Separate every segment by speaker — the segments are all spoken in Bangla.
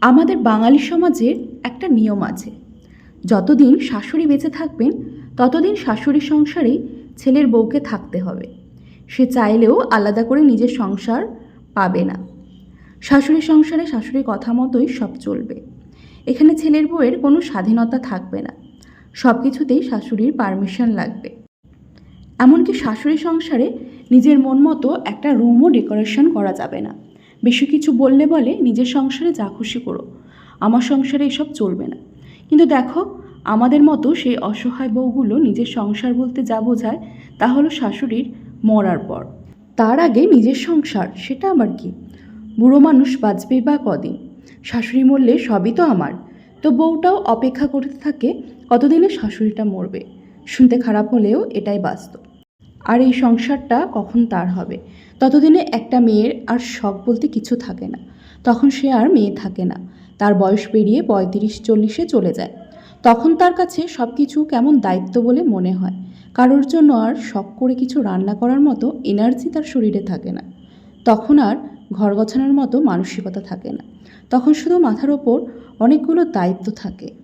Speaker 1: আমাদের বাঙালি সমাজের একটা নিয়ম আছে। যতদিন শাশুড়ি বেঁচে থাকবেন, ততদিন শাশুড়ির সংসারেই ছেলের বউকে থাকতে হবে। সে চাইলেও আলাদা করে নিজের সংসার পাবে না। শাশুড়ির সংসারে শাশুড়ির কথা মতোই সব চলবে। এখানে ছেলের বউয়ের কোনো স্বাধীনতা থাকবে না। সব কিছুতেই শাশুড়ির পারমিশন লাগবে। এমনকি শাশুড়ি সংসারে নিজের মন মতো একটা রুমও ডেকোরেশন করা যাবে না। বেশি কিছু বললে বলে নিজের সংসারে যা খুশি করো। আমার সংসারে এসব চলবে না। কিন্তু দেখো, আমাদের মতো সেই অসহায় বউগুলো নিজের সংসার বলতে যা বোঝায় তা হলো শাশুড়ির মরার পর। তার আগে নিজের সংসার, সেটা আমার কি? বুড়ো মানুষ বাঁচবে বা কদিন? শাশুড়ি মরলে সবই তো আমার। তো বউটাও অপেক্ষা করতে থাকে কতদিনে শাশুড়িটা মরবে? শুনতে খারাপ হলেও এটাই বাস্তব। আর এই সংসারটা কখন তার হবে? ততদিনে একটা মেয়ের আর শখ বলতে কিছু থাকে না। তখন সে আর মেয়ে থাকে না। তার বয়স পেরিয়ে পঁয়ত্রিশ চল্লিশে চলে যায়। তখন তার কাছে সব কিছু কেমন দায়িত্ব বলে মনে হয়। কারোর জন্য আর শখ করে কিছু রান্না করার মতো এনার্জি তার শরীরে থাকে না। তখন আর ঘর গোছানোর মতো মানসিকতা থাকে না। তখন শুধু মাথার ওপর অনেকগুলো দায়িত্ব থাকে।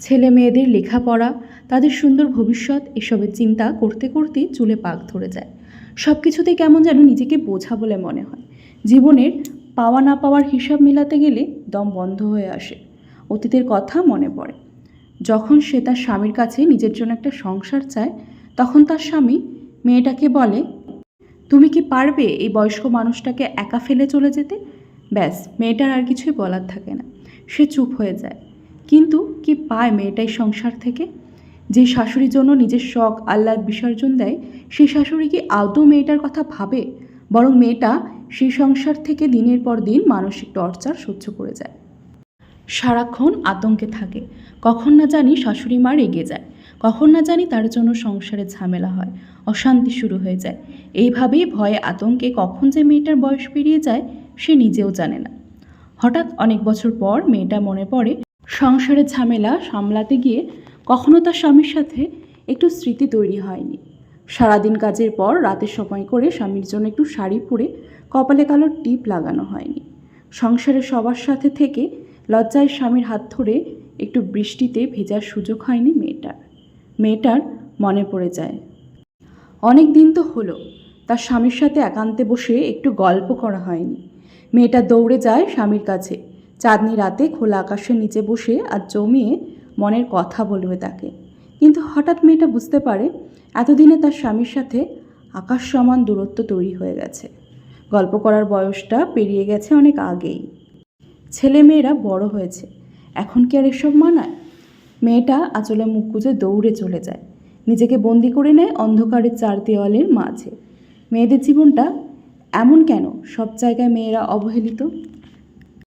Speaker 1: ছেলে মেয়েদের লেখাপড়া, তাদের সুন্দর ভবিষ্যৎ, এসবের চিন্তা করতে করতেই চুলে পাক ধরে যায়। সব কিছুতেই কেমন যেন নিজেকে বোঝা বলে মনে হয়। জীবনের পাওয়া না পাওয়ার হিসাব মেলাতে গেলে দম বন্ধ হয়ে আসে। অতীতের কথা মনে পড়ে। যখন সে তার স্বামীর কাছে নিজের জন্য একটা সংসার চায়, তখন তার স্বামী মেয়েটাকে বলে, তুমি কি পারবে এই বয়স্ক মানুষটাকে একা ফেলে চলে যেতে? ব্যাস, মেয়েটার আর কিছুই বলার থাকে না। সে চুপ হয়ে যায়। কিন্তু কি পায় মেয়েটাই সংসার থেকে? যে শাশুড়ির জন্য নিজের শখ, আহ্লাদ বিসর্জন দেয় সেই শাশুড়ি কি আদৌ মেয়েটার কথা ভাবে? বরং মেয়েটা সেই সংসার থেকে দিনের পর দিন মানসিক টর্চার সহ্য করে যায়। সারাক্ষণ আতঙ্কে থাকে। কখন না জানি শাশুড়ি মা রেগে যায়। কখন না জানি তার জন্য সংসারে ঝামেলা হয়, অশান্তি শুরু হয়ে যায়। এইভাবেই ভয়ে আতঙ্কে কখন যে মেয়েটার বয়স পেরিয়ে যায়, সে নিজেও জানে না। হঠাৎ অনেক বছর পর মেয়েটা মনে পড়ে সংসারের ঝামেলা সামলাতে গিয়ে কখনো তার স্বামীর সাথে একটু স্মৃতি তৈরি হয়নি। সারাদিন কাজের পর রাতের সময় করে স্বামীর জন্য একটু শাড়ি পরে কপালে কালো টিপ লাগানো হয়নি। সংসারে সবার সাথে থেকে লজ্জায় স্বামীর হাত ধরে একটু বৃষ্টিতে ভেজার সুযোগ হয়নি মেয়েটার। মেয়েটার মনে পড়ে যায়, অনেক দিন তো হলো, তার স্বামীর সাথে একান্তে বসে একটু গল্প করা হয়নি। মেয়েটা দৌড়ে যায় স্বামীর কাছে চাঁদনি রাতে খোলা আকাশের নিচে বসে আর জমিয়ে মনের কথা বলবে তাকে। কিন্তু হঠাৎ মেয়েটা বুঝতে পারে এতদিনে তার স্বামীর সাথে আকাশ সমান দূরত্ব তৈরি হয়ে গেছে। গল্প করার বয়সটা পেরিয়ে গেছে অনেক আগেই। ছেলে মেয়েরা বড় হয়েছে। এখন কি আর এসব মানায়? মেয়েটা আঁচলে মুখ গুজে দৌড়ে চলে যায়। নিজেকে বন্দি করে নেয় অন্ধকারের চার দেওয়ালের মাঝে। মেয়েদের জীবনটা এমন কেন? সব জায়গায় মেয়েরা অবহেলিত।